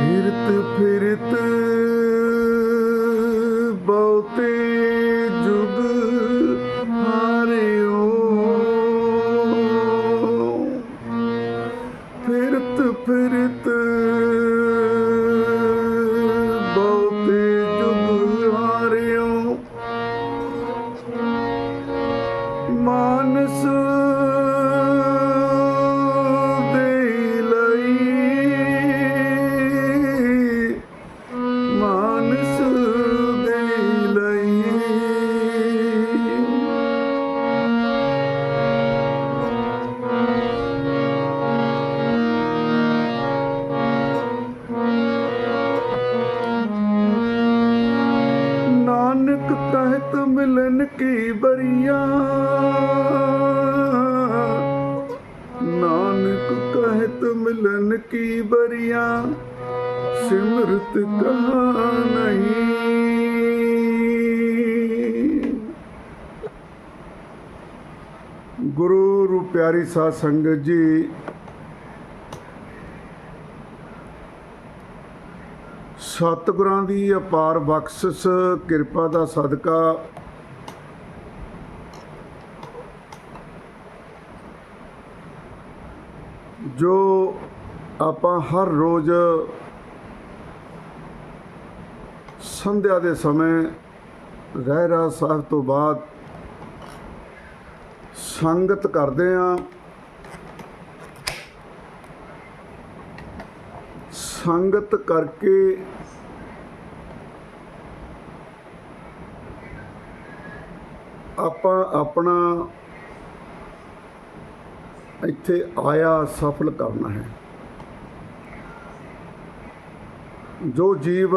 ਫਿਰਤ ਫਿਰਤ ਬਹੁਤੇ ਜੁਗ ਹਾਰਿਓ। ਫਿਰਤ ਫਿਰਤ ਬਹੁਤੇ ਜੁਗ ਹਾਰਿਓ। ਮਾਨਸ ਨਾਨਕ ਮਿਲਨ ਕੀ ਬਰੀਆ ਨਾਨਕ ਕਹਿਤ ਮਿਲਨ ਕੀ ਬਰੀਆ ਸਿਮਰਤ ਕਹਾ ਨਹੀਂ। ਗੁਰੂ ਰੂ ਪਿਆਰੀ ਸਾਧ ਸੰਗਤ ਜੀ ਸਤਿਗੁਰਾਂ ਦੀ ਅਪਾਰ ਬਖਸ਼ਿਸ਼, ਕਿਰਪਾ ਦਾ ਸਦਕਾ। ਜੋ ਆਪਾਂ ਹਰ ਰੋਜ਼ ਸੰਧਿਆ ਦੇ ਸਮੇਂ ਰਹਿਰਾ ਸਾਹਿਬ ਤੋਂ ਬਾਅਦ ਸੰਗਤ ਕਰਦੇ ਆਂ ਸੰਗਤ ਕਰਕੇ ਆਪਾਂ ਆਪਣਾ ਇੱਥੇ ਆਇਆ ਸਫਲ ਕਰਨਾ ਹੈ। ਜੋ ਜੀਵ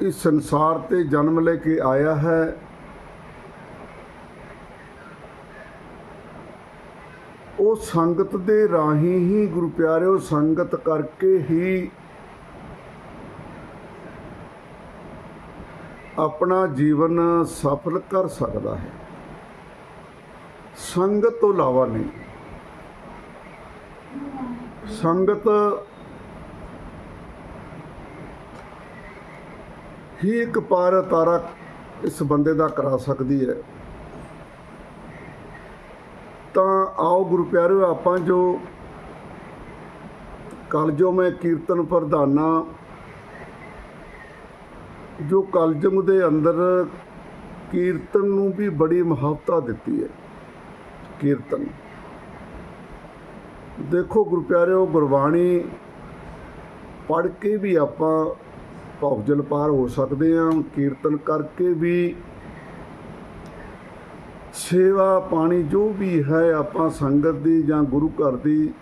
ਇਸ ਸੰਸਾਰ ਤੇ ਜਨਮ ਲੈ ਕੇ ਆਇਆ ਹੈ ਉਹ ਸੰਗਤ ਦੇ ਰਾਹੀਂ ਹੀ ਗੁਰੂ ਪਿਆਰਿਓ, ਸੰਗਤ ਕਰਕੇ ਹੀ ਆਪਣਾ ਜੀਵਨ ਸਫਲ ਕਰ ਸਕਦਾ ਹੈ। ਸੰਗਤ ਤੋਂ ਇਲਾਵਾ ਨਹੀਂ। ਸੰਗਤ ਹੀ ਇੱਕ ਪਾਰ ਤਾਰਾ ਇਸ ਬੰਦੇ ਦਾ ਕਰਾ ਸਕਦੀ ਹੈ ਤਾਂ ਆਓ ਗੁਰੂ ਪਿਆਰਿਓ, ਆਪਾਂ ਜੋ ਕਲਜੋ ਮੈਂ ਕੀਰਤਨ ਪ੍ਰਧਾਨਾ, ਜੋ ਕਲਜਮ ਦੇ ਅੰਦਰ ਕੀਰਤਨ ਨੂੰ ਵੀ ਬੜੀ ਮਹੱਤਤਾ ਦਿੱਤੀ ਹੈ, ਕੀਰਤਨ। ਦੇਖੋ ਗੁਰੂ ਪਿਆਰਿਓ, ਗੁਰਬਾਣੀ ਪੜ੍ਹ ਕੇ ਵੀ ਆਪਾਂ ਭੌਜਲ ਪਾਰ ਹੋ ਸਕਦੇ ਹਾਂ, ਕੀਰਤਨ ਕਰਕੇ ਵੀ ਸੇਵਾ ਪਾਣੀ ਜੋ ਵੀ ਹੈ ਆਪਾਂ ਸੰਗਤ ਦੀ ਜਾਂ ਗੁਰੂ ਘਰ ਦੀ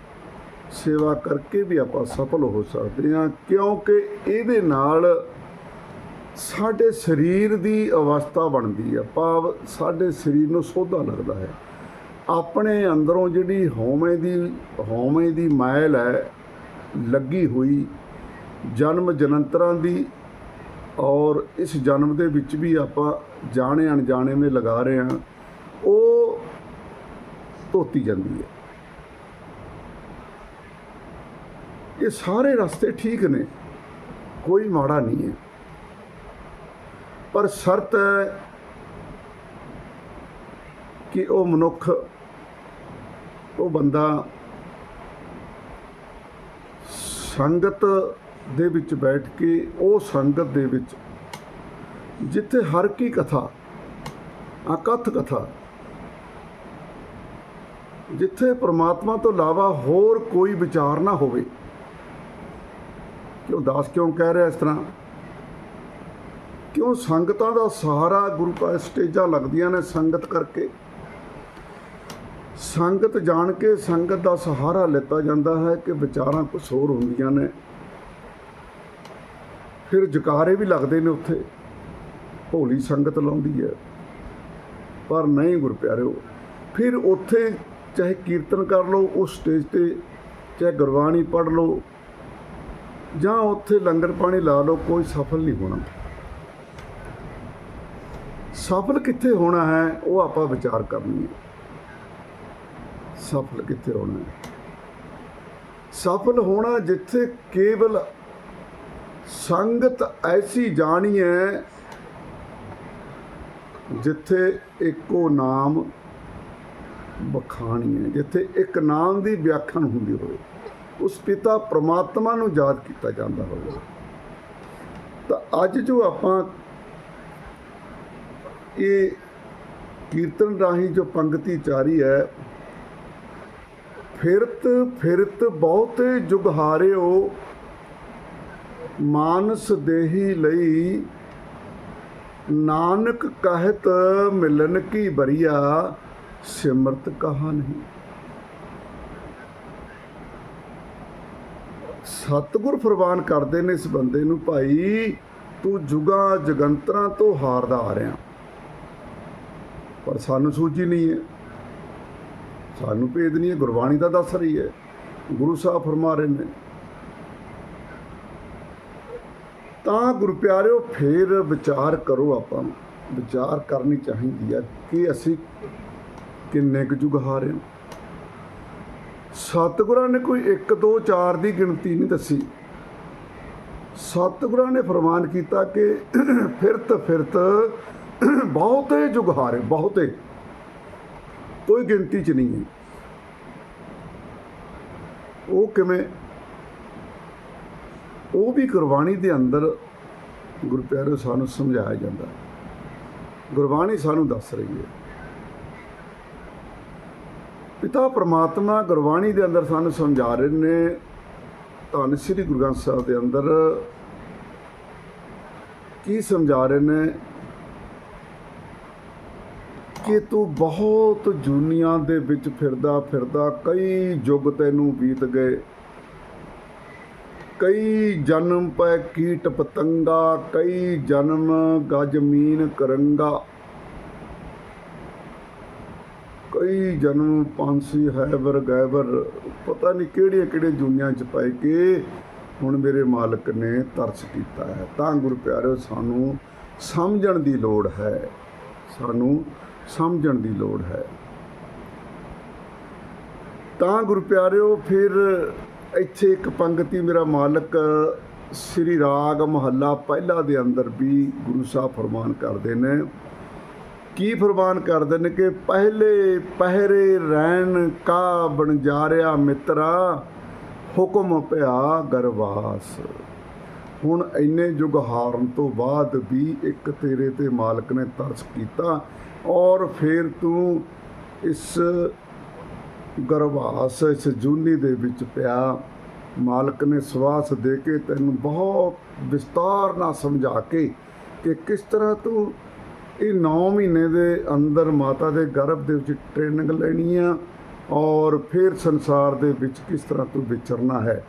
ਸੇਵਾ ਕਰਕੇ ਵੀ ਆਪਾਂ ਸਫਲ ਹੋ ਸਕਦੇ ਹਾਂ, ਕਿਉਂਕਿ ਇਹਦੇ ਨਾਲ ਸਾਡੇ ਸਰੀਰ ਦੀ ਅਵਸਥਾ ਬਣਦੀ ਹੈ ਭਾਵ ਸਾਡੇ ਸਰੀਰ ਨੂੰ ਸੋਧਾ ਲੱਗਦਾ ਹੈ। ਆਪਣੇ ਅੰਦਰੋਂ ਜਿਹੜੀ ਹਉਮੈ ਦੀ ਹਉਮੈ ਦੀ ਮਾਇਲ ਹੈ, ਲੱਗੀ ਹੋਈ ਜਨਮ ਜਨੰਤਰਾਂ ਦੀ, ਔਰ ਇਸ ਜਨਮ ਦੇ ਵਿੱਚ ਵੀ ਆਪਾਂ ਜਾਣੇ ਅਣਜਾਣੇ ਵਿੱਚ ਲਗਾ ਰਹੇ ਹਾਂ। ਧੋਤੀ ਜਾਂਦੀ ਹੈ। ਇਹ ਸਾਰੇ ਰਸਤੇ ਠੀਕ ਨੇ, ਕੋਈ ਮਾੜਾ ਨਹੀਂ ਹੈ। ਪਰ ਸ਼ਰਤ ਹੈ ਕਿ ਉਹ ਮਨੁੱਖ, ਉਹ ਬੰਦਾ ਸੰਗਤ ਦੇ ਵਿੱਚ ਬੈਠ ਕੇ, ਉਹ ਸੰਗਤ ਦੇ ਵਿੱਚ, ਜਿੱਥੇ ਹਰ ਕੀ ਕਥਾ, ਅਕਥ ਕਥਾ ਜਿੱਥੇ ਪ੍ਰਮਾਤਮਾ ਤੋਂ ਇਲਾਵਾ ਹੋਰ ਕੋਈ ਵਿਚਾਰ ਨਾ ਹੋਵੇ। ਕਿਉਂ ਦਾਸ ਕਿਉਂ ਕਹਿ ਰਿਹਾ ਇਸ ਤਰ੍ਹਾਂ? ਕਿਉਂ ਸੰਗਤਾਂ ਦਾ ਸਹਾਰਾ ਗੁਰੂ ਕਾ ਸਟੇਜਾਂ ਲੱਗਦੀਆਂ ਨੇ ਸੰਗਤ ਕਰਕੇ? ਸੰਗਤ ਜਾਣ ਕੇ ਸੰਗਤ ਦਾ ਸਹਾਰਾ ਲਿੱਤਾ ਜਾਂਦਾ ਹੈ ਕਿ ਵਿਚਾਰਾਂ ਕੁਝ ਹੋਰ ਹੁੰਦੀਆਂ ਨੇ। ਫਿਰ ਜਕਾਰੇ ਵੀ ਲੱਗਦੇ ਨੇ ਉੱਥੇ। ਭੋਲੀ ਸੰਗਤ ਲਾਉਂਦੀ ਹੈ। ਪਰ ਨਹੀਂ ਗੁਰ ਪਿਆਰਿਓ ਫਿਰ ਉੱਥੇ ਚਾਹੇ ਕੀਰਤਨ ਕਰ ਲਓ, ਉਸ ਸਟੇਜ ਤੇ ਚਾਹੇ ਗੁਰਬਾਣੀ ਪੜ੍ਹ ਲਓ, ਜਾਂ ਉੱਥੇ ਲੰਗਰ ਪਾਣੀ ਲਾ ਲਓ, ਕੋਈ ਸਫਲ ਨਹੀਂ ਹੋਣਾ। ਸਫਲ ਕਿੱਥੇ ਹੋਣਾ ਹੈ, ਉਹ ਆਪਾਂ ਵਿਚਾਰ ਕਰਨੀ ਹੈ। ਸਫਲ ਕਿੱਥੇ ਹੋਣਾ ਹੈ? ਸਫਲ ਹੋਣਾ ਜਿੱਥੇ ਕੇਵਲ ਸੰਗਤ ਐਸੀ ਜਾਣੀ ਹੈ, ਜਿੱਥੇ ਇੱਕੋ ਨਾਮ ਬਖਾਣੀ ਹੈ ਜਿੱਥੇ ਇੱਕ ਨਾਮ ਦੀ ਵਿਆਖਿਆ ਹੁੰਦੀ ਹੋਵੇ, ਉਸ ਪਿਤਾ ਪ੍ਰਮਾਤਮਾ ਨੂੰ ਯਾਦ ਕੀਤਾ ਜਾਂਦਾ ਹੋਵੇ। ਤਾਂ ਅੱਜ ਜੋ ਆਪਾਂ ਇਹ ਕੀਰਤਨ ਰਾਹੀਂ ਜੋ ਪੰਗਤੀ ਚਾਰੀ ਹੈ, ਫਿਰਤ ਫਿਰਤ ਬਹੁਤੇ ਜੁਗ ਹਾਰਿਓ, ਮਾਨਸ ਦੇਹੀ ਲਈ ਨਾਨਕ ਕਹਿਤ ਮਿਲਨ ਕੀ ਬਰੀਆ ਸਿਮਰਤ ਕਹਾ ਨਹੀਂ? ਸਤਿਗੁਰ ਫਰਮਾਨ ਕਰਦੇ ਨੇ ਇਸ ਬੰਦੇ ਨੂੰ, ਭਾਈ, ਤੂੰ ਜੁਗਾ ਜਗੰਤਰਾਂ ਤੋਂ ਹਾਰਦਾ ਆ ਰਿਹਾ। ਪਰ ਸਾਨੂੰ ਸੂਝੀ ਨਹੀਂ ਹੈ। ਸਾਨੂੰ ਭੇਦ ਨਹੀਂ ਹੈ। ਗੁਰਬਾਣੀ ਦਾ ਦੱਸ ਰਹੀ ਹੈ। ਗੁਰੂ ਸਾਹਿਬ ਫਰਮਾ ਰਹੇ ਨੇ। ਤਾਂ ਗੁਰੂ ਪਿਆਰਿਓ, ਫੇਰ ਵਿਚਾਰ ਕਰੋ ਆਪਾਂ ਨੂੰ। ਵਿਚਾਰ ਕਰਨੀ ਚਾਹੀਦੀ ਹੈ ਕਿ ਅਸੀਂ ਕਿੰਨੇ ਕੁ ਯੁੱਗ ਸਤਿਗੁਰਾਂ ਨੇ ਕੋਈ 1 2 4 ਦੀ ਗਿਣਤੀ ਨਹੀਂ ਦੱਸੀ। ਸਤਿਗੁਰਾਂ ਨੇ ਫਰਮਾਨ ਕੀਤਾ ਕਿ ਫਿਰਤ ਫਿਰਤ, ਬਹੁਤੇ ਯੁੱਗ ਬਹੁਤੇ। ਕੋਈ ਗਿਣਤੀ ਚ ਨਹੀਂ ਹੈ। ਉਹ ਕਿਵੇਂ? ਉਹ ਵੀ ਗੁਰਬਾਣੀ ਦੇ ਅੰਦਰ ਗੁਰੂ ਪਿਆਰਿਓ ਸਾਨੂੰ ਸਮਝਾਇਆ ਜਾਂਦਾ। ਗੁਰਬਾਣੀ ਸਾਨੂੰ ਦੱਸ ਰਹੀ ਹੈ। ਪਿਤਾ ਪ੍ਰਮਾਤਮਾ ਗੁਰਬਾਣੀ ਦੇ ਅੰਦਰ ਸਾਨੂੰ ਸਮਝਾ ਰਹੇ ਨੇ। ਧੰਨ ਸ੍ਰੀ ਗੁਰੂ ਗ੍ਰੰਥ ਸਾਹਿਬ ਦੇ ਅੰਦਰ ਕੀ ਸਮਝਾ ਰਹੇ ਨੇ ਕਿ ਤੂੰ ਬਹੁਤ ਜੁਨੀਆਂ ਦੇ ਵਿੱਚ ਫਿਰਦਾ ਫਿਰਦਾ ਕਈ ਯੁੱਗ ਤੈਨੂੰ ਬੀਤ ਗਏ। ਕਈ ਜਨਮ ਪੈ ਕੀਟ ਪਤੰਗਾ, ਕਈ ਜਨਮ ਗਜਮੀਨ ਕਰੰਗਾ। ਕਈ ਜਨਮ ਪੰਛੀ, ਹੈਬਰ, ਗੈਬਰ, ਪਤਾ ਨਹੀਂ ਕਿਹੜੀਆਂ ਕਿਹੜੀਆਂ ਦੁਨੀਆਂ ਚ ਪਾਈ ਕੇ ਹੁਣ ਮੇਰੇ ਮਾਲਕ ਨੇ ਤਰਸ ਕੀਤਾ ਹੈ। ਤਾਂ ਗੁਰੂ ਪਿਆਰਿਓ, ਸਾਨੂੰ ਸਮਝਣ ਦੀ ਲੋੜ ਹੈ। ਸਾਨੂੰ ਸਮਝਣ ਦੀ ਲੋੜ ਹੈ। ਤਾਂ ਗੁਰੂ ਪਿਆਰਿਓ, ਫਿਰ ਇੱਥੇ ਇੱਕ ਪੰਕਤੀ ਮੇਰਾ ਮਾਲਕ ਸ੍ਰੀ ਰਾਗ ਮਹੱਲਾ ਪਹਿਲਾ ਦੇ ਅੰਦਰ ਵੀ ਗੁਰੂ ਸਾਹਿਬ ਫਰਮਾਨ ਕਰਦੇ ਨੇ। ਕੀ ਫਰਮਾਨ ਕਰਦੇ ਨੇ ਕਿ ਪਹਿਲੇ ਪਹਿਰੇ ਰਹਿਣ ਕਾ ਬਣਜਾਰਿਆ ਮਿੱਤਰਾ, ਹੁਕਮ ਪਿਆ ਗਰਵਾਸ ਹੁਣ ਇੰਨੇ ਯੁੱਗ ਹਾਰਨ ਤੋਂ ਬਾਅਦ ਵੀ ਇੱਕ ਤੇਰੇ ਤੇ ਮਾਲਕ ਨੇ ਤਰਸ ਕੀਤਾ ਔਰ ਫਿਰ ਤੂੰ ਇਸ ਗਰਭਾਸ ਇਸ ਜੂਨੀ ਦੇ ਵਿੱਚ ਪਿਆ। ਮਾਲਕ ਨੇ ਸਵਾਸ ਦੇ ਕੇ ਤੈਨੂੰ ਬਹੁਤ ਵਿਸਤਾਰ ਨਾਲ ਸਮਝਾ ਕੇ ਕਿ ਕਿਸ ਤਰ੍ਹਾਂ ਤੂੰ ਇਹ 9 ਮਹੀਨੇ ਦੇ ਅੰਦਰ ਮਾਤਾ ਦੇ ਗਰਭ ਦੇ ਵਿੱਚ ਟ੍ਰੇਨਿੰਗ ਲੈਣੀ ਆ ਔਰ ਫਿਰ ਸੰਸਾਰ ਦੇ ਵਿੱਚ ਕਿਸ ਤਰ੍ਹਾਂ ਤੂੰ ਵਿਚਰਨਾ ਹੈ,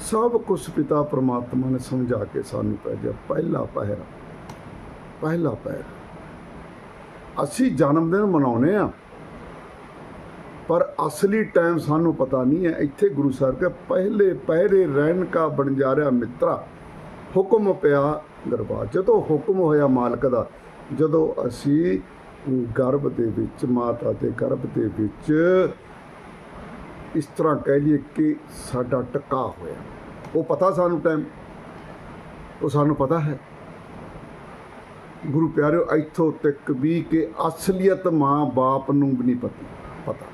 ਸਭ ਕੁਝ ਪਿਤਾ ਪਰਮਾਤਮਾ ਨੇ ਸਮਝਾ ਕੇ ਸਾਨੂੰ ਭੇਜਿਆ ਪਹਿਲਾ ਪਹਿਰਾ ਪਹਿਲਾ ਪਹਿਰਾ। ਅਸੀਂ ਜਨਮ ਦਿਨ ਮਨਾਉਨੇ ਆ, ਪਰ ਅਸਲੀ ਟਾਈਮ ਸਾਨੂੰ ਪਤਾ ਨਹੀਂ ਹੈ। ਇੱਥੇ ਗੁਰੂ ਸਾਹਿਬ ਕੇ ਪਹਿਲੇ ਪਹਿਰੇ ਰਹਿਣ ਕਾ ਬਣਜਾਰਿਆ ਮਿੱਤਰਾ, ਹੁਕਮ ਪਿਆ ਦਰਬਾਰ। ਜਦੋਂ ਹੁਕਮ ਹੋਇਆ ਮਾਲਕ ਦਾ ਜਦੋਂ ਅਸੀਂ ਗਰਭ ਦੇ ਵਿੱਚ, ਮਾਤਾ ਦੇ ਗਰਭ ਦੇ ਵਿੱਚ ਇਸ ਤਰ੍ਹਾਂ ਕਹਿ ਲਈਏ ਕਿ ਸਾਡਾ ਟਿਕਾ ਹੋਇਆ। ਉਹ ਪਤਾ ਸਾਨੂੰ ਟਾਈਮ ਉਹ ਸਾਨੂੰ ਪਤਾ ਹੈ। ਗੁਰੂ ਪਿਆਰਿਓ, ਇੱਥੋਂ ਤੱਕ ਵੀ ਕਿ ਅਸਲੀਅਤ ਮਾਂ ਬਾਪ ਨੂੰ ਵੀ ਨਹੀਂ ਪਤਾ ਪਤਾ।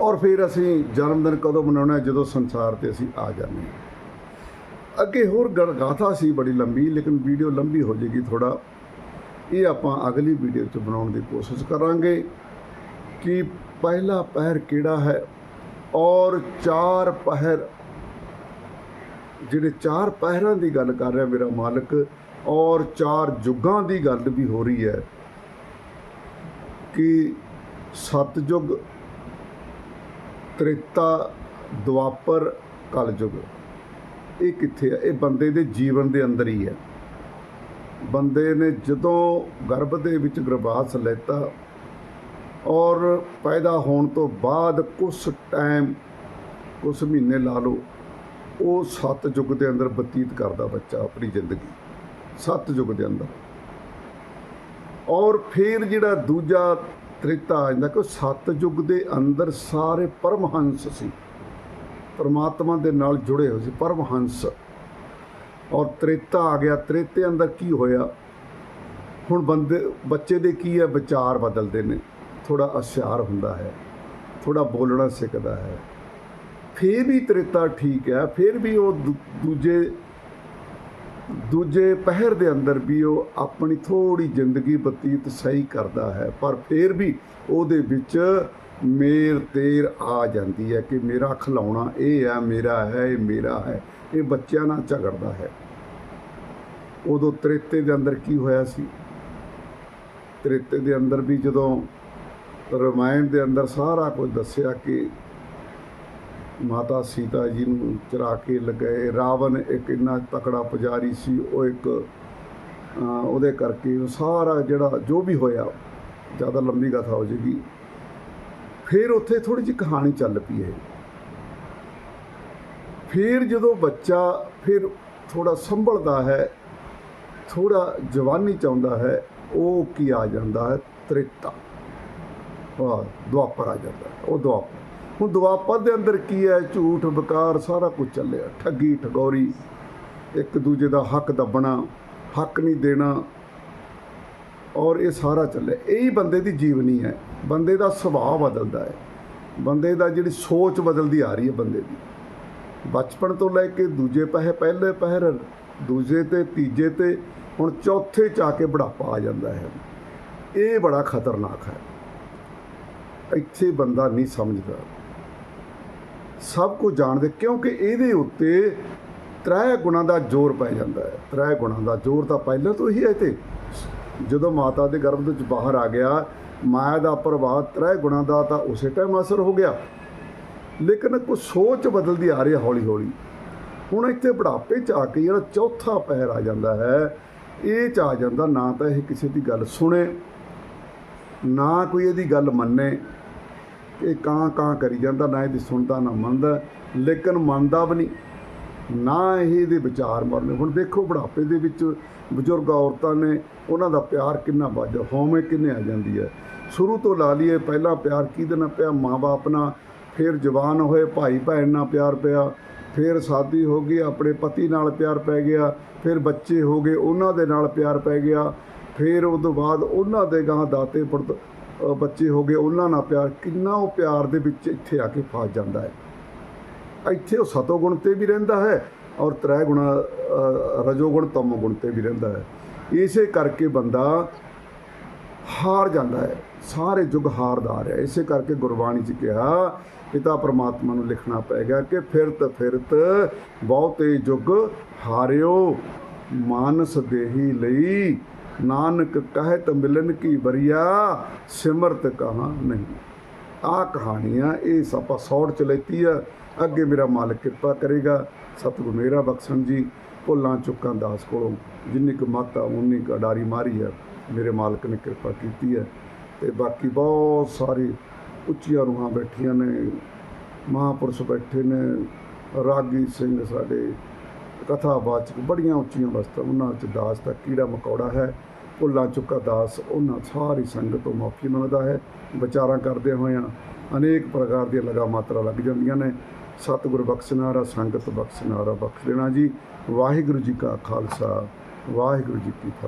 ਔਰ ਫਿਰ ਅਸੀਂ ਜਨਮ ਦਿਨ ਕਦੋਂ ਮਨਾਉਣਾ ਜਦੋਂ ਸੰਸਾਰ ਤੇ ਅਸੀਂ ਆ ਜਾਂਦੇ ਹਾਂ। ਅੱਗੇ ਹੋਰ ਗ- ਗਾਥਾ ਸੀ ਬੜੀ ਲੰਬੀ, ਲੇਕਿਨ ਵੀਡੀਓ ਲੰਬੀ ਹੋ ਜਾਏਗੀ ਥੋੜਾ ਇਹ ਆਪਾਂ ਅਗਲੀ ਵੀਡੀਓ 'ਚ ਬਣਾਉਣ ਦੀ ਕੋਸ਼ਿਸ਼ ਕਰਾਂਗੇ ਕਿ ਪਹਿਲਾ ਪਹਿਰ ਕਿਹੜਾ ਹੈ ਔਰ ਚਾਰ ਪਹਿਰ, ਜਿਹੜੇ ਚਾਰ ਪਹਿਰਾਂ ਦੀ ਗੱਲ ਕਰ ਰਿਹਾ ਮੇਰਾ ਮਾਲਕ, ਔਰ ਚਾਰ ਯੁੱਗਾਂ ਦੀ ਗੱਲ ਵੀ ਹੋ ਰਹੀ ਹੈ ਕਿ ਸਤਜੁਗ ਤ੍ਰੇਤਾ ਦੁਆਪਰ ਕਲਯੁਗ। ਇਹ ਕਿੱਥੇ ਆ? ਇਹ ਬੰਦੇ ਦੇ ਜੀਵਨ ਦੇ ਅੰਦਰ ਹੀ ਹੈ ਬੰਦੇ ਨੇ ਜਦੋਂ ਗਰਭ ਦੇ ਵਿੱਚ ਗਰਭਾਸ ਲੈਤਾ ਔਰ ਪੈਦਾ ਹੋਣ ਤੋਂ ਬਾਅਦ ਕੁਝ ਟਾਈਮ ਕੁਝ ਮਹੀਨੇ ਲਾ ਲਓ, ਉਹ ਸੱਤ ਯੁੱਗ ਦੇ ਅੰਦਰ ਬਤੀਤ ਕਰਦਾ ਬੱਚਾ ਆਪਣੀ ਜ਼ਿੰਦਗੀ। ਸੱਤ ਯੁੱਗ ਦੇ ਅੰਦਰ। ਔਰ ਫਿਰ ਜਿਹੜਾ ਦੂਜਾ, ਤ੍ਰੇਤਾ ਆ ਜਾਂਦਾ ਕਿ ਸਤਜੁਗ ਦੇ ਅੰਦਰ ਸਾਰੇ ਪਰਮਹੰਸ ਸੀ। ਪਰਮਾਤਮਾ ਦੇ ਨਾਲ ਜੁੜੇ ਹੋਏ ਸੀ, ਪਰਮਹੰਸ। ਔਰ ਤ੍ਰੇਤਾ ਆ ਗਿਆ, ਤ੍ਰੇਤੇ ਅੰਦਰ ਕੀ ਹੋਇਆ? ਹੁਣ ਬੰਦੇ, ਬੱਚੇ ਦੇ ਕੀ ਹੈ? ਵਿਚਾਰ ਬਦਲਦੇ ਨੇ। ਥੋੜਾ ਅਸਿਆਰ ਹੁੰਦਾ ਹੈ ਥੋੜਾ ਬੋਲਣਾ ਸਿੱਖਦਾ ਹੈ। ਫਿਰ ਵੀ ਤ੍ਰੇਤਾ ਠੀਕ ਹੈ, ਫਿਰ ਵੀ ਉਹ ਦੂ- ਦੂਜੇ ਦੂਜੇ ਪਹਿਰ ਦੇ ਅੰਦਰ ਵੀ ਉਹ ਆਪਣੀ ਥੋੜੀ ਜ਼ਿੰਦਗੀ ਬਤੀਤ ਸਹੀ ਕਰਦਾ ਹੈ, ਪਰ ਫਿਰ ਵੀ ਉਹਦੇ ਵਿੱਚ ਮੇਰ ਤੇਰ ਆ ਜਾਂਦੀ ਹੈ ਕਿ ਮੇਰਾ ਖਿਲਾਉਣਾ ਇਹ ਹੈ, ਮੇਰਾ ਹੈ, ਇਹ ਮੇਰਾ ਹੈ। ਇਹ ਬੱਚਿਆਂ ਨਾਲ ਝਗੜਦਾ ਹੈ। ਉਦੋਂ ਤ੍ਰੇਤੇ ਦੇ ਅੰਦਰ ਕੀ ਹੋਇਆ ਸੀ? ਤ੍ਰੇਤੇ ਦੇ ਅੰਦਰ ਵੀ ਜਦੋਂ ਰਮਾਇਣ ਦੇ ਅੰਦਰ ਸਾਰਾ ਕੁਝ ਦੱਸਿਆ ਕਿ ਮਾਤਾ ਸੀਤਾ ਜੀ ਨੂੰ ਚਰਾ ਕੇ ਲਗਾਏ, ਰਾਵਣ ਇੱਕ ਇੰਨਾ ਤਕੜਾ ਪੁਜਾਰੀ ਸੀ, ਉਹ ਇੱਕ ਉਹਦੇ ਕਰਕੇ ਉਹ ਸਾਰਾ ਜਿਹੜਾ ਜੋ ਵੀ ਹੋਇਆ, ਜ਼ਿਆਦਾ ਲੰਬੀ ਕਥਾ ਹੋ ਜੇਗੀ ਫਿਰ ਉੱਥੇ ਥੋੜੀ ਜਿਹੀ ਕਹਾਣੀ ਚੱਲ ਪਈ ਹੈ। ਫਿਰ ਜਦੋਂ ਬੱਚਾ ਫਿਰ ਥੋੜਾ ਸੰਭਲਦਾ ਹੈ ਥੋੜਾ ਜਵਾਨੀ ਚਾਹੁੰਦਾ ਹੈ ਉਹ ਕੀ ਆ ਜਾਂਦਾ ਹੈ? ਤ੍ਰਿਤਾ ਆ ਦੁਆਪਰ ਆ ਜਾਂਦਾ ਹੈ, ਉਹ ਦੁਆਪਰ। ਹੁਣ ਦੁਆਪਰ ਦੇ ਅੰਦਰ ਕੀ ਹੈ? ਝੂਠ ਬਕਾਰ ਸਾਰਾ ਕੁਝ ਚੱਲਿਆ। ਠੱਗੀ ਠਗੌਰੀ ਇੱਕ ਦੂਜੇ ਦਾ ਹੱਕ ਦੱਬਣਾ ਹੱਕ ਨਹੀਂ ਦੇਣਾ ਔਰ ਇਹ ਸਾਰਾ ਚੱਲਿਆ। ਇਹੀ ਬੰਦੇ ਦੀ ਜੀਵਨੀ ਹੈ। ਬੰਦੇ ਦਾ ਸੁਭਾਅ ਬਦਲਦਾ ਹੈ। ਬੰਦੇ ਦਾ ਜਿਹੜੀ ਸੋਚ ਬਦਲਦੀ ਆ ਰਹੀ ਹੈ ਬੰਦੇ ਦੀ। ਬਚਪਨ ਤੋਂ ਲੈ ਕੇ ਦੂਜੇ ਪਹਿ, ਪਹਿਲੇ ਪਹਿਰ, ਦੂਜੇ ਤੇ ਤੀਜੇ ਤੇ ਹੁਣ ਚੌਥੇ ਚ ਆ ਕੇ ਬੁਢਾਪਾ ਆ ਜਾਂਦਾ ਹੈ। ਇਹ ਬੜਾ ਖਤਰਨਾਕ ਹੈ। ਇੱਥੇ ਬੰਦਾ ਨਹੀਂ ਸਮਝਦਾ। ਸਭ ਕੁਝ ਜਾਣਦੇ ਕਿਉਂਕਿ ਇਹਦੇ ਉੱਤੇ ਤ੍ਰੈ ਗੁਣਾਂ ਦਾ ਜ਼ੋਰ ਪੈ ਜਾਂਦਾ ਹੈ। ਤ੍ਰੈ ਗੁਣਾਂ ਦਾ ਜ਼ੋਰ ਤਾਂ ਪਹਿਲਾਂ ਤੋਂ ਹੀ ਹੈ ਤੇ। ਜਦੋਂ ਮਾਤਾ ਦੇ ਗਰਭ ਦੇ ਵਿੱਚ ਬਾਹਰ ਆ ਗਿਆ ਮਾਇਆ ਦਾ ਪ੍ਰਭਾਵ ਤ੍ਰੈ ਗੁਣਾਂ ਦਾ ਤਾਂ ਉਸੇ ਟਾਈਮ ਅਸਰ ਹੋ ਗਿਆ। ਲੇਕਿਨ ਕੁਝ ਸੋਚ ਬਦਲਦੀ ਆ ਰਹੀ ਹੈ ਹੌਲੀ ਹੌਲੀ ਹੁਣ ਇੱਥੇ ਬੁਢਾਪੇ ਚ ਆ ਕੇ ਜਿਹੜਾ ਚੌਥਾ ਪਹਿਰ ਆ ਜਾਂਦਾ ਹੈ, ਇਹ ਚ ਆ ਜਾਂਦਾ ਨਾ ਤਾਂ ਇਹ ਕਿਸੇ ਦੀ ਗੱਲ ਸੁਣੇ, ਨਾ ਕੋਈ ਇਹਦੀ ਗੱਲ ਮੰਨੇ। ਇਹ ਕਾਂ ਕਾਂ ਕਰੀ ਜਾਂਦਾ, ਨਾ ਇਹਦੀ ਸੁਣਦਾ, ਨਾ ਮੰਨਦਾ। ਲੇਕਿਨ ਮੰਨਦਾ ਵੀ ਨਹੀਂ, ਨਾ ਇਹ ਇਹਦੇ ਵਿਚਾਰ ਮਰਨੇ। ਹੁਣ ਦੇਖੋ ਬੁਢਾਪੇ ਦੇ ਵਿੱਚ ਬਜ਼ੁਰਗ ਔਰਤਾਂ ਨੇ, ਉਹਨਾਂ ਦਾ ਪਿਆਰ ਕਿੰਨਾ ਵੱਜ ਹਉਮੈ ਕਿੰਨੇ ਆ ਜਾਂਦੀ ਹੈ। ਸ਼ੁਰੂ ਤੋਂ ਲਾ ਲਈਏ, ਪਹਿਲਾਂ ਪਿਆਰ ਕਿਹਦੇ ਨਾਲ ਪਿਆ? ਮਾਂ-ਬਾਪ ਨਾਲ। ਫਿਰ ਜਵਾਨ ਹੋਏ ਭਾਈ ਭੈਣ ਨਾਲ ਪਿਆਰ ਪਿਆ। ਫਿਰ ਸ਼ਾਦੀ ਹੋ ਗਈ, ਆਪਣੇ ਪਤੀ ਨਾਲ ਪਿਆਰ ਪੈ ਗਿਆ। ਫਿਰ ਬੱਚੇ ਹੋ ਗਏ, ਉਹਨਾਂ ਦੇ ਨਾਲ ਪਿਆਰ ਪੈ ਗਿਆ। ਫਿਰ ਉਸ ਤੋਂ ਬਾਅਦ ਉਹਨਾਂ ਦੇ ਗਾਂ ਦਾਤੇ ਪੜਤ ਬੱਚੇ ਹੋ ਗਏ, ਉਹਨਾਂ ਨਾਲ ਪਿਆਰ। ਕਿੰਨਾ ਉਹ ਪਿਆਰ ਦੇ ਵਿੱਚ ਇੱਥੇ ਆ ਕੇ ਫਸ ਜਾਂਦਾ ਹੈ। ਇੱਥੇ ਉਹ ਸਤੋ ਗੁਣ ਤੇ ਵੀ ਰਹਿੰਦਾ ਹੈ ਔਰ ਤ੍ਰੈ ਗੁਣ ਰਜੋ ਗੁਣ, ਤਮੋ ਗੁਣ ਤੇ ਵੀ ਰਹਿੰਦਾ ਹੈ। ਇਸੇ ਕਰਕੇ ਬੰਦਾ ਹਾਰ ਜਾਂਦਾ ਹੈ। ਸਾਰੇ ਯੁੱਗ ਹਾਰਦਾ ਰਿਹਾ ਇਸੇ ਕਰਕੇ ਗੁਰਬਾਣੀ 'ਚ ਕਿਹਾ, ਪਿਤਾ ਪਰਮਾਤਮਾ ਨੂੰ ਲਿਖਣਾ ਪਏਗਾ ਕਿ ਫਿਰਤ ਫਿਰਤ ਬਹੁਤੇ ਯੁੱਗ ਹਾਰਿਓ, ਮਾਨਸ ਦੇਹੀ ਲਈ ਨਾਨਕ ਕਹਿਤ ਮਿਲਨ ਕੀ ਬਰੀਆ ਸਿਮਰਤ ਕਹਾ ਨਹੀਂ। ਆ ਕਹਾਣੀਆਂ, ਇਹ ਸਪਾ ਸੌੜ ਚ ਲੈਤੀ ਆ। ਅੱਗੇ ਮੇਰਾ ਮਾਲਕ ਕਿਰਪਾ ਕਰੇਗਾ। ਸਤਿਗੁਰੂ ਮੇਰਾ ਬਖਸ਼ਣ ਜੀ। ਭੁੱਲਾਂ ਚੁੱਕਾਂ ਦਾਸ ਕੋਲੋਂ ਜਿੰਨੀ ਕੁ ਮਾਤਾ ਉਨੀ ਕੁ ਅਡਾਰੀ ਮਾਰੀ ਆ। ਮੇਰੇ ਮਾਲਕ ਨੇ ਕਿਰਪਾ ਕੀਤੀ ਹੈ ਤੇ ਬਾਕੀ ਬਹੁਤ ਸਾਰੇ ਉੱਚੀਆਂ ਰੂਹਾਂ ਬੈਠੀਆਂ ਨੇ, ਮਹਾਂਪੁਰਸ਼ ਬੈਠੇ ਨੇ, ਰਾਗੀ ਸਿੰਘ ਸਾਡੇ ਕਥਾਵਾਚਕ ਬੜੀਆਂ ਉੱਚੀਆਂ ਵਸਤਾਂ, ਉਹਨਾਂ ਵਿੱਚ ਦਾਸ ਦਾ ਕੀੜਾ ਮਕੌੜਾ ਹੈ, ਭੁੱਲਾਂ ਚੁੱਕਾ ਦਾਸ, ਉਹਨਾਂ ਸਾਰੀ ਸੰਗਤ ਤੋਂ ਮਾਫੀ ਮੰਗਦਾ ਹੈ, ਵਿਚਾਰਾਂ ਕਰਦੇ ਹੋਇਆਂ ਅਨੇਕ ਪ੍ਰਕਾਰ ਦੀਆਂ ਲਗਾ ਮਾਤਰਾ ਲੱਗ ਜਾਂਦੀਆਂ ਨੇ। ਸਤਿਗੁਰ ਬਖਸ਼ਨਾਰਾ, ਸੰਗਤ ਬਖਸ਼ਨਾਰਾ ਬਖਸ਼ ਦੇਣਾ ਜੀ। ਵਾਹਿਗੁਰੂ ਜੀ ਕਾ ਖਾਲਸਾ, ਵਾਹਿਗੁਰੂ ਜੀ ਕੀ ਫਤਿਹ।